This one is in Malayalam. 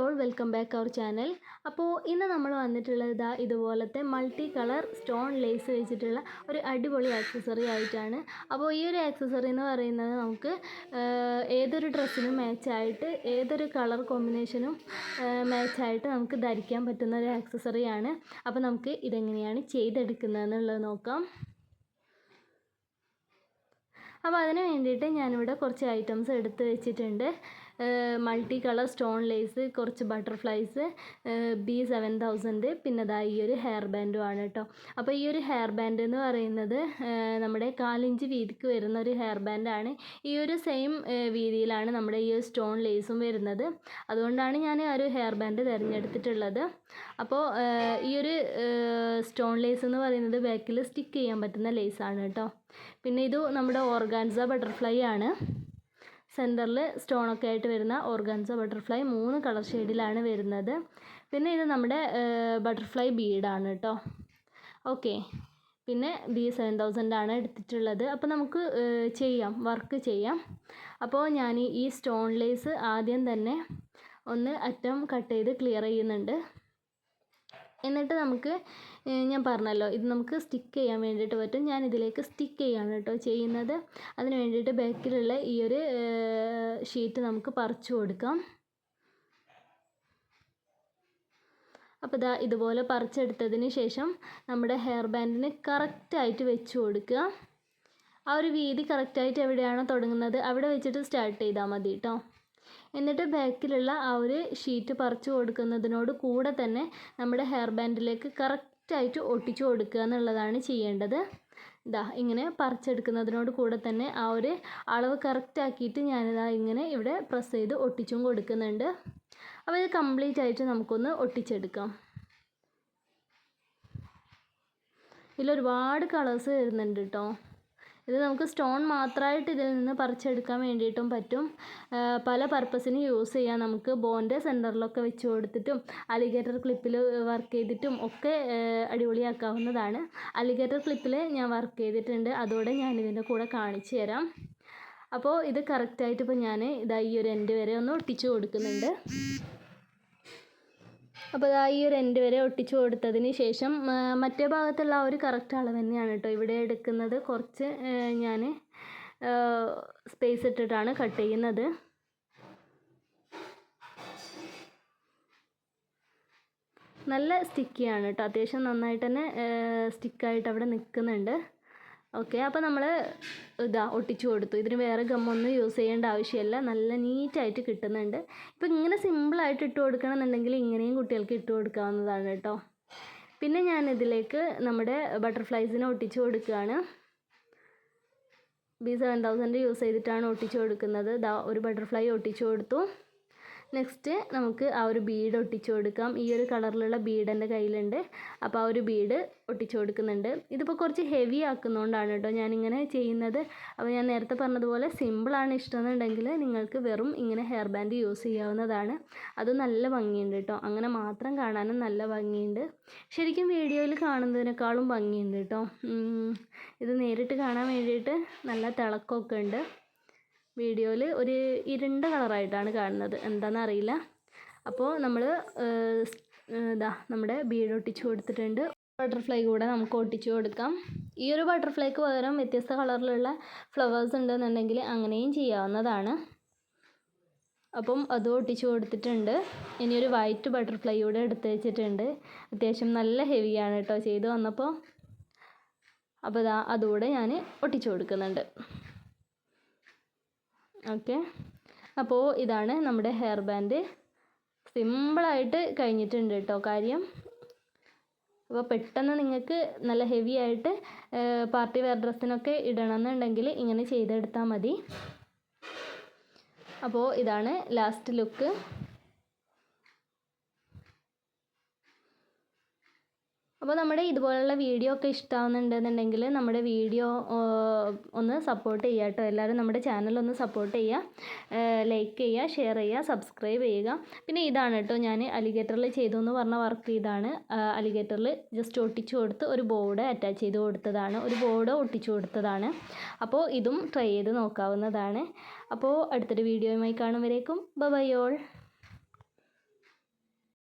All welcome back our channel അപ്പോൾ ഇന്ന് നമ്മൾ വന്നിട്ടുള്ളത് ഇതാ ഇതുപോലത്തെ മൾട്ടി കളർ സ്റ്റോൺ ലേസ് വെച്ചിട്ടുള്ള ഒരു അടിപൊളി ആക്സസറി ആയിട്ടാണ്. അപ്പോൾ ഈ ഒരു ആക്സസറി എന്ന് പറയുന്നത് നമുക്ക് ഏതൊരു ഡ്രസ്സിനും മാച്ചായിട്ട് ഏതൊരു കളർ കോമ്പിനേഷനും മാച്ചായിട്ട് നമുക്ക് ധരിക്കാൻ പറ്റുന്ന ഒരു ആക്സസറിയാണ് അപ്പോൾ നമുക്ക് ഇതെങ്ങനെയാണ് ചെയ്തെടുക്കുന്നതെന്നുള്ളത് നോക്കാം. അപ്പോൾ അതിന് വേണ്ടിയിട്ട് ഞാനിവിടെ കുറച്ച് ഐറ്റംസ് എടുത്ത് വെച്ചിട്ടുണ്ട്. മൾട്ടി കളർ സ്റ്റോൺ ലേസ് കുറച്ച് ബട്ടർഫ്ലൈസ് ബി സെവൻ തൗസൻഡ് പിന്നെ ദാ ഈ ഒരു ഹെയർ ബാൻഡും ആണ് കേട്ടോ അപ്പോൾ ഈ ഒരു ഹെയർ ബാൻഡ് എന്ന് പറയുന്നത് നമ്മുടെ കാലിഞ്ച് വീതിക്ക് വരുന്ന ഒരു ഹെയർ ബാൻഡാണ് ഈ ഒരു സെയിം വീതിയിലാണ് നമ്മുടെ ഈ സ്റ്റോൺ ലേസും വരുന്നത്. അതുകൊണ്ടാണ് ഞാൻ ആ ഒരു ഹെയർ ബാൻഡ് തിരഞ്ഞെടുത്തിട്ടുള്ളത്. അപ്പോൾ ഈ ഒരു സ്റ്റോൺ ലേസ് എന്ന് പറയുന്നത് ബാക്കിൽ സ്റ്റിക്ക് ചെയ്യാൻ പറ്റുന്ന ലേസാണ് കേട്ടോ പിന്നെ ഇത് നമ്മുടെ ഓർഗാൻസ ബട്ടർഫ്ലൈ ആണ്. സെന്ററിൽ സ്റ്റോണൊക്കെ ആയിട്ട് വരുന്ന ഓർഗാൻസ ബട്ടർഫ്ലൈ മൂന്ന് കളർ ഷെയ്ഡിലാണ് വരുന്നത്. പിന്നെ ഇത് നമ്മുടെ ബട്ടർഫ്ലൈ ബീഡാണ് കേട്ടോ ഓക്കെ. പിന്നെ ബി സെവൻ തൗസൻഡ് ആണ് എടുത്തിട്ടുള്ളത്. അപ്പോൾ നമുക്ക് ചെയ്യാം. വർക്ക് ചെയ്യാം. അപ്പോൾ ഞാൻ ഈ സ്റ്റോൺ ലേസ് ആദ്യം തന്നെ ഒന്ന് അറ്റം കട്ട് ചെയ്ത് ക്ലിയർ ചെയ്യുന്നുണ്ട്. എന്നിട്ട് നമുക്ക് ഞാൻ പറഞ്ഞല്ലോ ഇത് നമുക്ക് സ്റ്റിക്ക് ചെയ്യാൻ വേണ്ടിയിട്ട് പറ്റും. ഞാൻ ഇതിലേക്ക് സ്റ്റിക്ക് ചെയ്യാണ് കേട്ടോ ചെയ്യുന്നത്. അതിന് വേണ്ടിയിട്ട് ബാക്കിലുള്ള ഈ ഒരു ഷീറ്റ് നമുക്ക് പറിച്ചു കൊടുക്കാം. അപ്പോൾ ഇതാ ഇതുപോലെ പറിച്ചെടുത്തതിന് ശേഷം നമ്മുടെ ഹെയർ ബാൻഡിന് കറക്റ്റായിട്ട് വെച്ച് കൊടുക്കുക. ആ ഒരു വീതി കറക്റ്റായിട്ട് എവിടെയാണോ തുടങ്ങുന്നത് അവിടെ വെച്ചിട്ട് സ്റ്റാർട്ട് ചെയ്താൽ മതി കേട്ടോ. എന്നിട്ട് ബാക്കിലുള്ള ആ ഒരു ഷീറ്റ് പറിച്ചു കൊടുക്കുന്നതിനോട് കൂടെ തന്നെ നമ്മുടെ ഹെയർ ബാൻഡിലേക്ക് കറക്റ്റായിട്ട് ഒട്ടിച്ചു കൊടുക്കുക എന്നുള്ളതാണ് ചെയ്യേണ്ടത്. ഇതാ ഇങ്ങനെ പറിച്ചെടുക്കുന്നതിനോട് കൂടെ തന്നെ ആ ഒരു അളവ് കറക്റ്റാക്കിയിട്ട് ഞാനിതാ ഇങ്ങനെ ഇവിടെ പ്രസ് ചെയ്ത് ഒട്ടിച്ചും കൊടുക്കുന്നുണ്ട്. അപ്പോൾ ഇത് കംപ്ലീറ്റ് ആയിട്ട് നമുക്കൊന്ന് ഒട്ടിച്ചെടുക്കാം. ഇതിൽ ഒരുപാട് കളേഴ്സ് വരുന്നുണ്ട് കേട്ടോ ഇത് നമുക്ക് സ്റ്റോൺ മാത്രമായിട്ട് ഇതിൽ നിന്ന് പറിച്ചെടുക്കാൻ വേണ്ടിയിട്ടും പറ്റും. പല പർപ്പസിന് യൂസ് ചെയ്യാം. നമുക്ക് ബോന്റെ സെന്ററിലൊക്കെ വെച്ച് കൊടുത്തിട്ടും അലിഗേറ്റർ ക്ലിപ്പിൽ വർക്ക് ചെയ്തിട്ടും ഒക്കെ അടിപൊളിയാക്കാവുന്നതാണ്. അലിഗേറ്റർ ക്ലിപ്പിൽ ഞാൻ വർക്ക് ചെയ്തിട്ടുണ്ട്. അതോടെ ഞാൻ ഇതിന്റെ കൂടെ കാണിച്ചു തരാം. അപ്പോൾ ഇത് കറക്റ്റായിട്ട് ഇപ്പോൾ ഞാൻ ഇതാ ഈ ഒരു എൻഡ് വരെ ഒന്ന് ഒട്ടിച്ചു കൊടുക്കുന്നുണ്ട്. അപ്പോൾ ഇതാ ഈ ഒരു എൻഡ് വരെ ഒട്ടിച്ചു കൊടുത്തതിന് ശേഷം മറ്റേ ഭാഗത്തുള്ള ആ ഒരു കറക്റ്റ് അളവ് തന്നെയാണ് കേട്ടോ ഇവിടെ എടുക്കുന്നത്. കുറച്ച് ഞാൻ സ്പേസ് ഇട്ടിട്ടാണ് കട്ട് ചെയ്യുന്നത്. നല്ല സ്റ്റിക്കിയാണ് കേട്ടോ അത്യാവശ്യം നന്നായിട്ട് തന്നെ സ്റ്റിക്കായിട്ട് അവിടെ നിൽക്കുന്നുണ്ട്. ഓക്കെ അപ്പോൾ നമ്മൾ ഇതാ ഒട്ടിച്ചു കൊടുത്തു. ഇതിന് വേറെ ഗമ്മൊന്നും യൂസ് ചെയ്യേണ്ട ആവശ്യമില്ല. നല്ല നീറ്റായിട്ട് കിട്ടുന്നുണ്ട്. ഇപ്പോൾ ഇങ്ങനെ സിമ്പിളായിട്ട് ഇട്ട് കൊടുക്കണമെന്നുണ്ടെങ്കിൽ ഇങ്ങനെയും കുട്ടികൾക്ക് ഇട്ട് കൊടുക്കാവുന്നതാണ് കേട്ടോ. പിന്നെ ഞാൻ ഇതിലേക്ക് നമ്മുടെ ബട്ടർഫ്ലൈസിനെ ഒട്ടിച്ചു കൊടുക്കുകയാണ്. ബി സെവൻ തൗസൻഡ് യൂസ് ചെയ്തിട്ടാണ് ഒട്ടിച്ചു കൊടുക്കുന്നത്. ദാ ഒരു ബട്ടർഫ്ലൈ ഒട്ടിച്ചു കൊടുത്തു. നെക്സ്റ്റ് നമുക്ക് ആ ഒരു ബീഡ് ഒട്ടിച്ചു കൊടുക്കാം. ഈ ഒരു കളറിലുള്ള ബീഡ് എന്റെ കയ്യിലുണ്ട്. അപ്പോൾ ആ ഒരു ബീഡ് ഒട്ടിച്ചു കൊടുക്കുന്നുണ്ട്. ഇതിപ്പോൾ കുറച്ച് ഹെവി ആക്കുന്നതുകൊണ്ടാണ് കേട്ടോ ഞാനിങ്ങനെ ചെയ്യുന്നത്. അപ്പോൾ ഞാൻ നേരത്തെ പറഞ്ഞതുപോലെ സിമ്പിളാണ് ഇഷ്ടമെന്നുണ്ടെങ്കിൽ നിങ്ങൾക്ക് വെറും ഇങ്ങനെ ഹെയർ ബാൻഡ് യൂസ് ചെയ്യാവുന്നതാണ്. അത് നല്ല ഭംഗിയുണ്ട് കേട്ടോ. അങ്ങനെ മാത്രം കാണാനും നല്ല ഭംഗിയുണ്ട്. ശരിക്കും വീഡിയോയിൽ കാണുന്നതിനേക്കാളും ഭംഗിയുണ്ട് കേട്ടോ. ഇത് നേരിട്ട് കാണാൻ വേണ്ടിയിട്ട് നല്ല തിളക്കമൊക്കെ ഉണ്ട്. വീഡിയോയിൽ ഒരു ഇരുണ്ട കളറായിട്ടാണ് കാണുന്നത്. എന്താണെന്ന് അറിയില്ല അപ്പോൾ നമ്മൾ ഇതാ നമ്മുടെ ബീഡ് ഒട്ടിച്ചു കൊടുത്തിട്ടുണ്ട്. ബട്ടർഫ്ലൈ കൂടെ നമുക്ക് ഒട്ടിച്ചു കൊടുക്കാം. ഈ ഒരു ബട്ടർഫ്ലൈക്ക് പകരം വ്യത്യസ്ത കളറിലുള്ള ഫ്ലവേഴ്സ് ഉണ്ടെന്നുണ്ടെങ്കിൽ അങ്ങനെയും ചെയ്യാവുന്നതാണ്. അപ്പം അതും ഒട്ടിച്ചു കൊടുത്തിട്ടുണ്ട്. ഇനി ഒരു വൈറ്റ് ബട്ടർഫ്ലൈ കൂടെ എടുത്ത് വെച്ചിട്ടുണ്ട്. അത്യാവശ്യം നല്ല ഹെവിയാണ് കേട്ടോ ചെയ്ത് വന്നപ്പോൾ അപ്പോൾ അതുകൂടെ ഞാൻ ഒട്ടിച്ചു കൊടുക്കുന്നുണ്ട്. ഓക്കെ. അപ്പോൾ ഇതാണ് നമ്മുടെ ഹെയർ ബാൻഡ്. സിമ്പിളായിട്ട് കഴിഞ്ഞിട്ടുണ്ട് കേട്ടോ കാര്യം. അപ്പോൾ പെട്ടെന്ന് നിങ്ങൾക്ക് നല്ല ഹെവി ആയിട്ട് പാർട്ടി വെയർ ഡ്രസ്സിനൊക്കെ ഇടണമെന്നുണ്ടെങ്കിൽ ഇങ്ങനെ ചെയ്തെടുത്താൽ മതി. അപ്പോൾ ഇതാണ് ലാസ്റ്റ് ലുക്ക്. അപ്പോൾ നമ്മുടെ ഇതുപോലുള്ള വീഡിയോ ഒക്കെ ഇഷ്ടമാവുന്നുണ്ടെന്നുണ്ടെങ്കിൽ നമ്മുടെ വീഡിയോ ഒന്ന് സപ്പോർട്ട് ചെയ്യുക കേട്ടോ. എല്ലാവരും നമ്മുടെ ചാനൽ ഒന്ന് സപ്പോർട്ട് ചെയ്യുക. ലൈക്ക് ചെയ്യുക ഷെയർ ചെയ്യുക സബ്സ്ക്രൈബ് ചെയ്യുക. പിന്നെ ഇതാണ് കേട്ടോ ഞാൻ അലിഗേറ്ററിൽ ചെയ്തു എന്ന് പറഞ്ഞ വർക്ക് ഇതാണ്. അലിഗേറ്ററിൽ ജസ്റ്റ് ഒട്ടിച്ചു കൊടുത്ത് ഒരു ബോർഡ് അറ്റാച്ച് ചെയ്ത് കൊടുത്തതാണ്. ഒരു ബോർഡ് ഒട്ടിച്ചു കൊടുത്തതാണ്. അപ്പോൾ ഇതും ട്രൈ ചെയ്ത് നോക്കാവുന്നതാണ്. അപ്പോൾ അടുത്തൊരു വീഡിയോയുമായി കാണും വരേക്കും. By all